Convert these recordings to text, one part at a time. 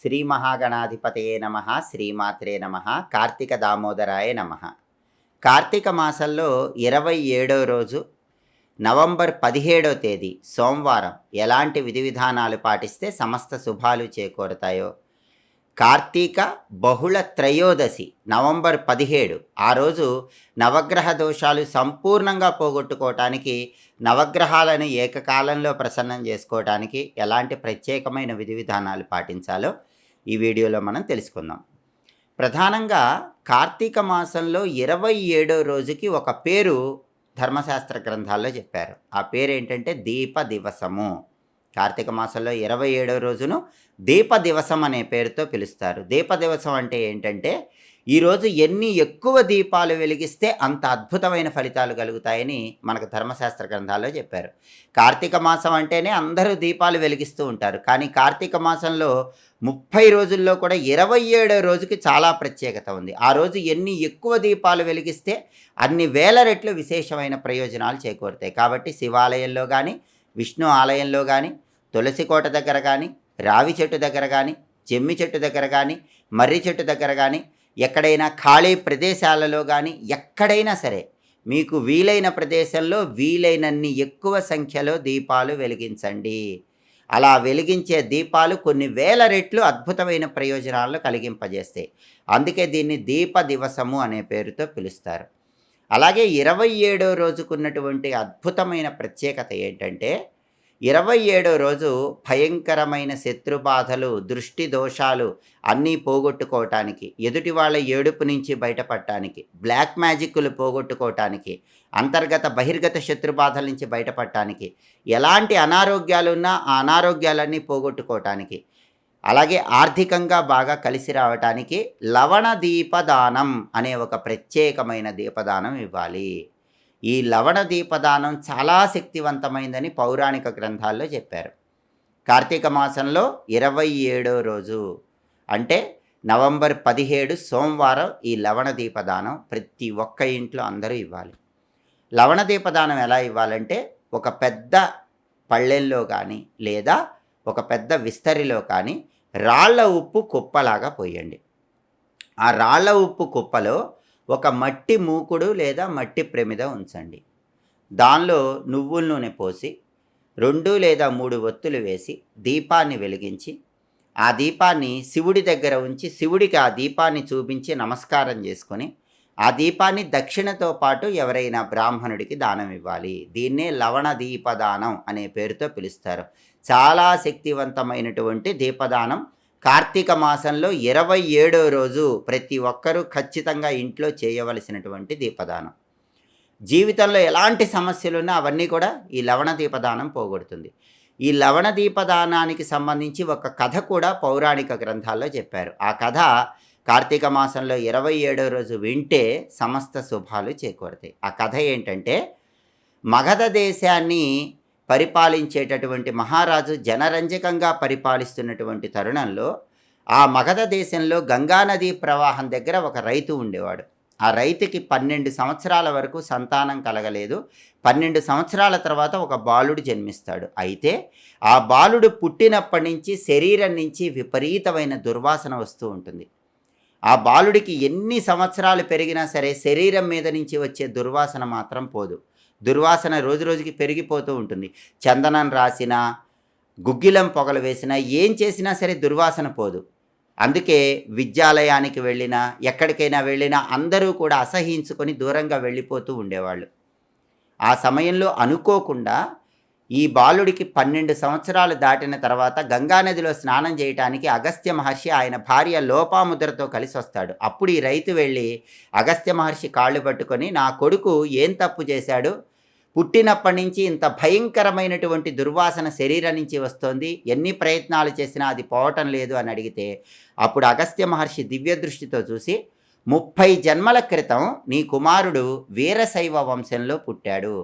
శ్రీ మహాగణాధిపతయే నమ శ్రీమాత్రే నమ కార్తీక దామోదరాయ నమ. కార్తీక మాసంలో ఇరవై ఏడో రోజు నవంబర్ పదిహేడో తేదీ సోమవారం ఎలాంటి విధి విధానాలు పాటిస్తే సమస్త శుభాలు చేకూరుతాయో. కార్తీక బహుళ త్రయోదశి నవంబర్ పదిహేడు ఆ రోజు నవగ్రహ దోషాలు సంపూర్ణంగా పోగొట్టుకోవటానికి నవగ్రహాలను ఏకకాలంలో ప్రసన్నం చేసుకోవటానికి ఎలాంటి ప్రత్యేకమైన విధి విధానాలు పాటించాలో ఈ వీడియోలో మనం తెలుసుకుందాం. ప్రధానంగా కార్తీక మాసంలో ఇరవై ఏడో రోజుకి ఒక పేరు ధర్మశాస్త్ర గ్రంథాల్లో చెప్పారు. ఆ పేరు ఏంటంటే దీప దివసము కార్తీక మాసంలో ఇరవై ఏడో రోజును దీప దివసం అనే పేరుతో పిలుస్తారు. దీప దివసం అంటే ఏంటంటే ఈరోజు ఎన్ని ఎక్కువ దీపాలు వెలిగిస్తే అంత అద్భుతమైన ఫలితాలు కలుగుతాయని మనకు ధర్మశాస్త్ర గ్రంథాల్లో చెప్పారు. కార్తీక మాసం అంటేనే అందరూ దీపాలు వెలిగిస్తూ ఉంటారు. కానీ కార్తీక మాసంలో ముప్పై రోజుల్లో కూడా ఇరవై ఏడో రోజుకి చాలా ప్రత్యేకత ఉంది. ఆ రోజు ఎన్ని ఎక్కువ దీపాలు వెలిగిస్తే అన్ని వేల రెట్లు విశేషమైన ప్రయోజనాలు చేకూరుతాయి. కాబట్టి శివాలయంలో కానీ విష్ణు ఆలయంలో కానీ తులసి కోట దగ్గర కానీ రావి చెట్టు దగ్గర కానీ జమ్మి చెట్టు దగ్గర కానీ మర్రి చెట్టు దగ్గర కానీ ఎక్కడైనా ఖాళీ ప్రదేశాలలో కానీ ఎక్కడైనా సరే మీకు వీలైన ప్రదేశంలో వీలైనన్ని ఎక్కువ సంఖ్యలో దీపాలు వెలిగించండి. అలా వెలిగించే దీపాలు కొన్ని వేల రెట్లు అద్భుతమైన ప్రయోజనాలను కలిగింపజేస్తాయి. అందుకే దీన్ని దీప దివసము అనే పేరుతో పిలుస్తారు. అలాగే ఇరవై ఏడో రోజుకున్నటువంటి అద్భుతమైన ప్రత్యేకత ఏంటంటే ఇరవై ఏడో రోజు భయంకరమైన శత్రుబాధలు దృష్టి దోషాలు అన్నీ పోగొట్టుకోవటానికి ఎదుటి వాళ్ళ ఏడుపు నుంచి బయటపడటానికి బ్లాక్ మ్యాజిక్లు పోగొట్టుకోవటానికి అంతర్గత బహిర్గత శత్రుబాధల నుంచి బయటపడటానికి ఎలాంటి అనారోగ్యాలున్నా ఆ అనారోగ్యాలన్నీ పోగొట్టుకోవటానికి అలాగే ఆర్థికంగా బాగా కలిసి రావటానికి లవణ దీపదానం అనే ఒక ప్రత్యేకమైన దీపదానం ఇవ్వాలి. ఈ లవణ దీపదానం చాలా శక్తివంతమైందని పౌరాణిక గ్రంథాల్లో చెప్పారు. కార్తీక మాసంలో ఇరవై ఏడో రోజు అంటే నవంబర్ పదిహేడు సోమవారం ఈ లవణ దీపదానం ప్రతి ఒక్క ఇంట్లో అందరూ ఇవ్వాలి. లవణ దీపదానం ఎలా ఇవ్వాలంటే ఒక పెద్ద పళ్ళెల్లో కానీ లేదా ఒక పెద్ద విస్తరిలో కానీ రాళ్ళ ఉప్పు కుప్పలాగా పోయండి. ఆ రాళ్ళ ఉప్పు కుప్పలో ఒక మట్టి మూకుడు లేదా మట్టి ప్రమిద ఉంచండి. దానిలో నువ్వుల నూనె పోసి రెండు లేదా మూడు ఒత్తులు వేసి దీపాన్ని వెలిగించి ఆ దీపాన్ని శివుడి దగ్గర ఉంచి శివుడికి ఆ దీపాన్ని చూపించి నమస్కారం చేసుకొని ఆ దీపాన్ని దక్షిణతో పాటు ఎవరైనా బ్రాహ్మణుడికి దానం ఇవ్వాలి. దీన్నే లవణ దీపదానం అనే పేరుతో పిలుస్తారు. చాలా శక్తివంతమైనటువంటి దీపదానం కార్తీక మాసంలో ఇరవై ఏడో రోజు ప్రతి ఒక్కరూ ఖచ్చితంగా ఇంట్లో చేయవలసినటువంటి దీపదానం. జీవితంలో ఎలాంటి సమస్యలున్నా అవన్నీ కూడా ఈ లవణ దీపదానం పోగొడుతుంది. ఈ లవణ దీపదానానికి సంబంధించి ఒక కథ కూడా పౌరాణిక గ్రంథాల్లో చెప్పారు. ఆ కథ కార్తీక మాసంలో ఇరవై ఏడో రోజు వింటే సమస్త శుభాలు చేకూరుతాయి. ఆ కథ ఏంటంటే మగధ దేశాన్ని పరిపాలించేటటువంటి మహారాజు జనరంజకంగా పరిపాలిస్తున్నటువంటి తరుణంలో ఆ మగధ దేశంలో గంగానదీ ప్రవాహం దగ్గర ఒక రైతు ఉండేవాడు. ఆ రైతుకి పన్నెండు సంవత్సరాల వరకు సంతానం కలగలేదు. పన్నెండు సంవత్సరాల తర్వాత ఒక బాలుడు జన్మిస్తాడు. అయితే ఆ బాలుడు పుట్టినప్పటి నుంచి శరీరం నుంచి విపరీతమైన దుర్వాసన వస్తూ ఉంటుంది. ఆ బాలుడికి ఎన్ని సంవత్సరాలు పెరిగినా సరే శరీరం మీద నుంచి వచ్చే దుర్వాసన మాత్రం పోదు. దుర్వాసన రోజు రోజుకి పెరిగిపోతూ ఉంటుంది. చందనం రాసినా గుగ్గిలం పొగలు వేసినా ఏం చేసినా సరే దుర్వాసన పోదు. అందుకే విద్యాలయానికి వెళ్ళినా ఎక్కడికైనా వెళ్ళినా అందరూ కూడా అసహించుకొని దూరంగా వెళ్ళిపోతూ ఉండేవాళ్ళు. ఆ సమయంలో అనుకోకుండా ఈ బాలుడికి పన్నెండు సంవత్సరాలు దాటిన తర్వాత గంగానదిలో స్నానం చేయటానికి అగస్త్య మహర్షి ఆయన భార్య లోపాముద్రతో కలిసి వస్తాడు. అప్పుడు ఈ రైతు వెళ్ళి అగస్త్య మహర్షి కాళ్ళు పట్టుకొని నా కొడుకు ఏం తప్పు చేశాడు? పుట్టినప్పటి నుంచి ఇంత భయంకరమైనటువంటి దుర్వాసన శరీరం నుంచి వస్తోంది. ఎన్ని ప్రయత్నాలు చేసినా అది పోవటం లేదు అని అడిగితే అప్పుడు అగస్త్య మహర్షి దివ్య దృష్టితో చూసి ముప్పై జన్మల క్రితం నీ కుమారుడు వీరశైవ వంశంలో పుట్టాడు.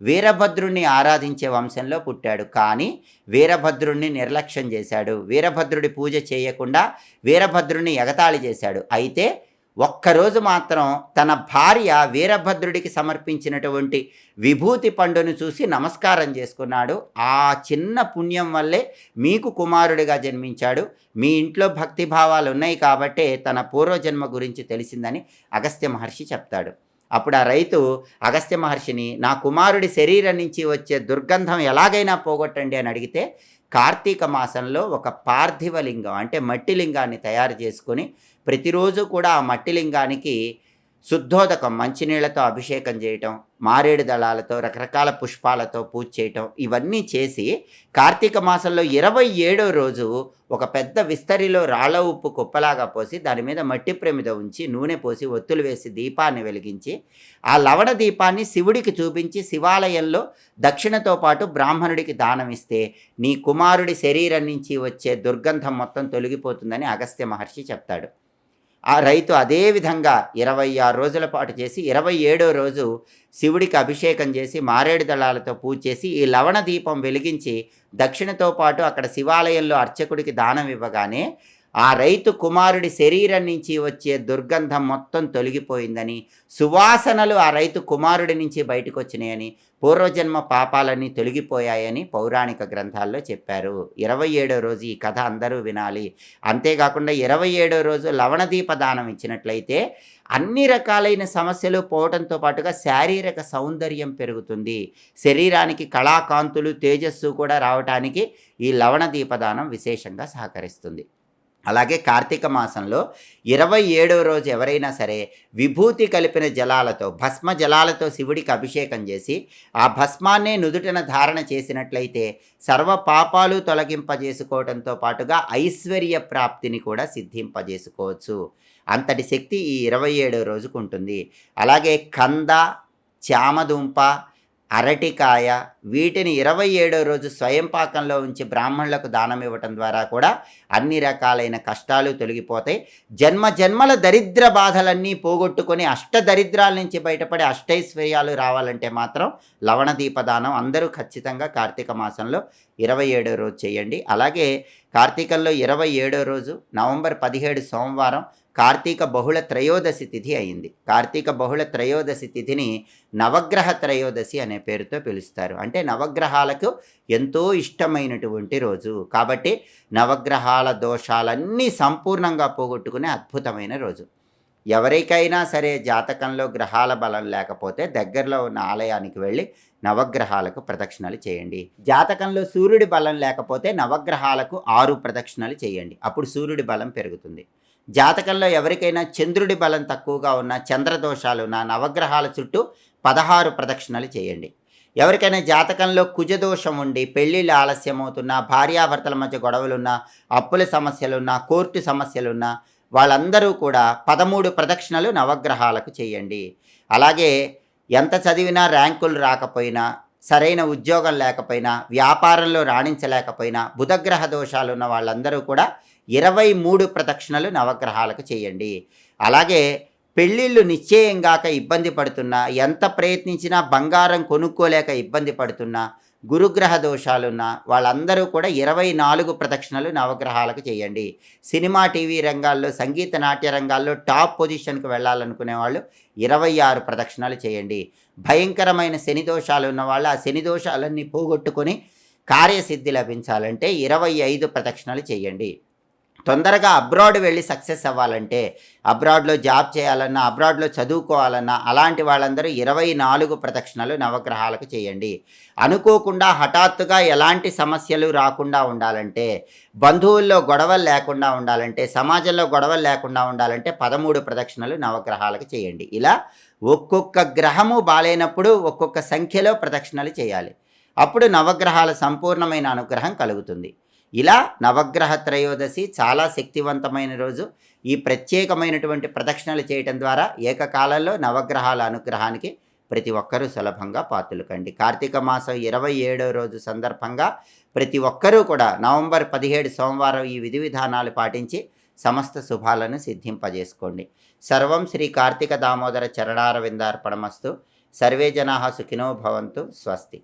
వీరభద్రుణ్ణి ఆరాధించే వంశంలో పుట్టాడు. కానీ వీరభద్రుణ్ణి నిర్లక్ష్యం చేశాడు. వీరభద్రుడి పూజ చేయకుండా వీరభద్రుణ్ణి ఎగతాళి చేశాడు. అయితే ఒక్కరోజు మాత్రం తన భార్య వీరభద్రుడికి సమర్పించినటువంటి విభూతి పండును చూసి నమస్కారం చేసుకున్నాడు. ఆ చిన్న పుణ్యం వల్లే మీకు కుమారుడిగా జన్మించాడు. మీ ఇంట్లో భక్తి భావాలు ఉన్నాయి కాబట్టే తన పూర్వజన్మ గురించి తెలిసిందని అగస్త్య మహర్షి చెప్తాడు. అప్పుడు ఆ రైతు అగస్త్య మహర్షిని నా కుమారుడి శరీరం నుంచి వచ్చే దుర్గంధం ఎలాగైనా పోగొట్టండి అని అడిగితే కార్తీక మాసంలో ఒక పార్థివ లింగం అంటే మట్టి లింగాన్ని తయారు చేసుకొని ప్రతిరోజు కూడా ఆ మట్టి లింగానికి శుద్ధోదకం మంచినీళ్ళతో అభిషేకం చేయటం మారేడు దళాలతో రకరకాల పుష్పాలతో పూజ చేయటం ఇవన్నీ చేసి కార్తీక మాసంలో ఇరవై ఏడో రోజు ఒక పెద్ద విస్తరిలో రాళ్ళ ఉప్పు కుప్పలాగా పోసి దాని మీద మట్టి ప్రమిద ఉంచి నూనె పోసి ఒత్తులు వేసి దీపాన్ని వెలిగించి ఆ లవణ దీపాన్ని శివుడికి చూపించి శివాలయంలో దక్షిణతో పాటు బ్రాహ్మణుడికి దానం ఇస్తే నీ కుమారుడి శరీరం నుంచి వచ్చే దుర్గంధం మొత్తం తొలగిపోతుందని అగస్త్య మహర్షి చెప్తాడు. ఆ రైతు అదే విధంగా ఇరవై ఆరు రోజుల పాటు చేసి ఇరవై ఏడో రోజు శివుడికి అభిషేకం చేసి మారేడు దళాలతో పూజ చేసి ఈ లవణ దీపం వెలిగించి దక్షిణతో పాటు అక్కడ శివాలయంలో అర్చకుడికి దానం ఇవ్వగానే ఆ రైతు కుమారుడి శరీరం నుంచి వచ్చే దుర్గంధం మొత్తం తొలగిపోయిందని సువాసనలు ఆ రైతు కుమారుడి నుంచి బయటకు వచ్చినాయని పూర్వజన్మ పాపాలన్నీ తొలగిపోయాయని పౌరాణిక గ్రంథాల్లో చెప్పారు. ఇరవై ఏడో రోజు ఈ కథ అందరూ వినాలి. అంతేకాకుండా ఇరవై ఏడో రోజు లవణదీప దానం ఇచ్చినట్లయితే అన్ని రకాలైన సమస్యలు పోవడంతో పాటుగా శారీరక సౌందర్యం పెరుగుతుంది. శరీరానికి కళాకాంతులు తేజస్సు కూడా రావటానికి ఈ లవణ దీపదానం విశేషంగా సహకరిస్తుంది. అలాగే కార్తీక మాసంలో ఇరవై ఏడవ రోజు ఎవరైనా సరే విభూతి కలిపిన జలాలతో భస్మ జలాలతో శివుడికి అభిషేకం చేసి ఆ భస్మాన్నే నుదుటిన ధారణ చేసినట్లయితే సర్వ పాపాలు తొలగింపజేసుకోవడంతో పాటుగా ఐశ్వర్య ప్రాప్తిని కూడా సిద్ధింపజేసుకోవచ్చు. అంతటి శక్తి ఈ ఇరవై ఏడవ రోజుకు ఉంటుంది. అలాగే కంద చామదుంప అరటికాయ వీటిని ఇరవై ఏడో రోజు స్వయం పాకంలో ఉంచి బ్రాహ్మణులకు దానం ఇవ్వటం ద్వారా కూడా అన్ని రకాలైన కష్టాలు తొలగిపోతాయి. జన్మ జన్మల దరిద్ర బాధలన్నీ పోగొట్టుకొని అష్ట దరిద్రాల నుంచి బయటపడే అష్టైశ్వర్యాలు రావాలంటే మాత్రం లవణ దీపదానం అందరూ ఖచ్చితంగా కార్తీక మాసంలో ఇరవై ఏడో రోజు చేయండి. అలాగే కార్తీకంలో ఇరవై ఏడో రోజు నవంబర్ పదిహేడు సోమవారం కార్తీక బహుళ త్రయోదశి తిథి అయింది. కార్తీక బహుళ త్రయోదశి తిథిని నవగ్రహ త్రయోదశి అనే పేరుతో పిలుస్తారు. అంటే నవగ్రహాలకు ఎంతో ఇష్టమైనటువంటి రోజు. కాబట్టి నవగ్రహాల దోషాలన్నీ సంపూర్ణంగా పోగొట్టుకునే అద్భుతమైన రోజు. ఎవరికైనా సరే జాతకంలో గ్రహాల బలం లేకపోతే దగ్గరలో ఉన్న ఆలయానికి వెళ్ళి నవగ్రహాలకు ప్రదక్షిణలు చేయండి. జాతకంలో సూర్యుడి బలం లేకపోతే నవగ్రహాలకు ఆరు ప్రదక్షిణలు చేయండి. అప్పుడు సూర్యుడి బలం పెరుగుతుంది. జాతకంలో ఎవరికైనా చంద్రుడి బలం తక్కువగా ఉన్న చంద్రదోషాలు ఉన్న నవగ్రహాల చుట్టూ పదహారు ప్రదక్షిణలు చేయండి. ఎవరికైనా జాతకంలో కుజదోషం ఉండి పెళ్ళిళ్ళు ఆలస్యమవుతున్నా భార్యాభర్తల మధ్య గొడవలున్నా అప్పుల సమస్యలున్నా కోర్టు సమస్యలున్నా వాళ్ళందరూ కూడా పదమూడు ప్రదక్షిణలు నవగ్రహాలకు చేయండి. అలాగే ఎంత చదివినా ర్యాంకులు రాకపోయినా సరైన ఉద్యోగం లేకపోయినా వ్యాపారంలో రాణించలేకపోయినా బుధగ్రహ దోషాలు ఉన్న వాళ్ళందరూ కూడా ఇరవై మూడు ప్రదక్షిణలు నవగ్రహాలకు చేయండి. అలాగే పెళ్ళిళ్ళు నిశ్చయం కాక ఇబ్బంది పడుతున్నా ఎంత ప్రయత్నించినా బంగారం కొనుక్కోలేక ఇబ్బంది పడుతున్నా గురుగ్రహ దోషాలున్న వాళ్ళందరూ కూడా ఇరవై నాలుగు ప్రదక్షిణలు నవగ్రహాలకు చేయండి. సినిమా టీవీ రంగాల్లో సంగీత నాట్య రంగాల్లో టాప్ పొజిషన్కి వెళ్ళాలనుకునే వాళ్ళు ఇరవై ఆరు ప్రదక్షిణలు చేయండి. భయంకరమైన శని దోషాలు ఉన్న వాళ్ళు ఆ శని దోషాలన్నీ పోగొట్టుకొని కార్యసిద్ధి లభించాలంటే ఇరవై ఐదు ప్రదక్షిణలు చేయండి. తొందరగా అబ్రాడ్ వెళ్ళి సక్సెస్ అవ్వాలంటే అబ్రాడ్లో జాబ్ చేయాలన్నా అబ్రాడ్లో చదువుకోవాలన్నా అలాంటి వాళ్ళందరూ ఇరవై నాలుగు ప్రదక్షిణలు నవగ్రహాలకు చేయండి. అనుకోకుండా హఠాత్తుగా ఎలాంటి సమస్యలు రాకుండా ఉండాలంటే బంధువుల్లో గొడవలు లేకుండా ఉండాలంటే సమాజంలో గొడవలు లేకుండా ఉండాలంటే పదమూడు ప్రదక్షిణలు నవగ్రహాలకు చేయండి. ఇలా ఒక్కొక్క గ్రహము బాలైనప్పుడు ఒక్కొక్క సంఖ్యలో ప్రదక్షిణలు చేయాలి. అప్పుడు నవగ్రహాల సంపూర్ణమైన అనుగ్రహం కలుగుతుంది. ఇలా నవగ్రహ త్రయోదశి చాలా శక్తివంతమైన రోజు. ఈ ప్రత్యేకమైనటువంటి ప్రదక్షిణలు చేయటం ద్వారా ఏకకాలంలో నవగ్రహాల అనుగ్రహానికి ప్రతి ఒక్కరూ సులభంగా పాత్రలు కండి కార్తీక మాసం ఇరవై ఏడో రోజు సందర్భంగా ప్రతి ఒక్కరూ కూడా నవంబర్ పదిహేడు సోమవారం ఈ విధి విధానాలు పాటించి సమస్త శుభాలను సిద్ధింపజేసుకోండి. సర్వం శ్రీ కార్తీక దామోదర చరణారవిందార్పణమస్తు. సర్వే జనా సుఖినో భవంతు. స్వస్తి.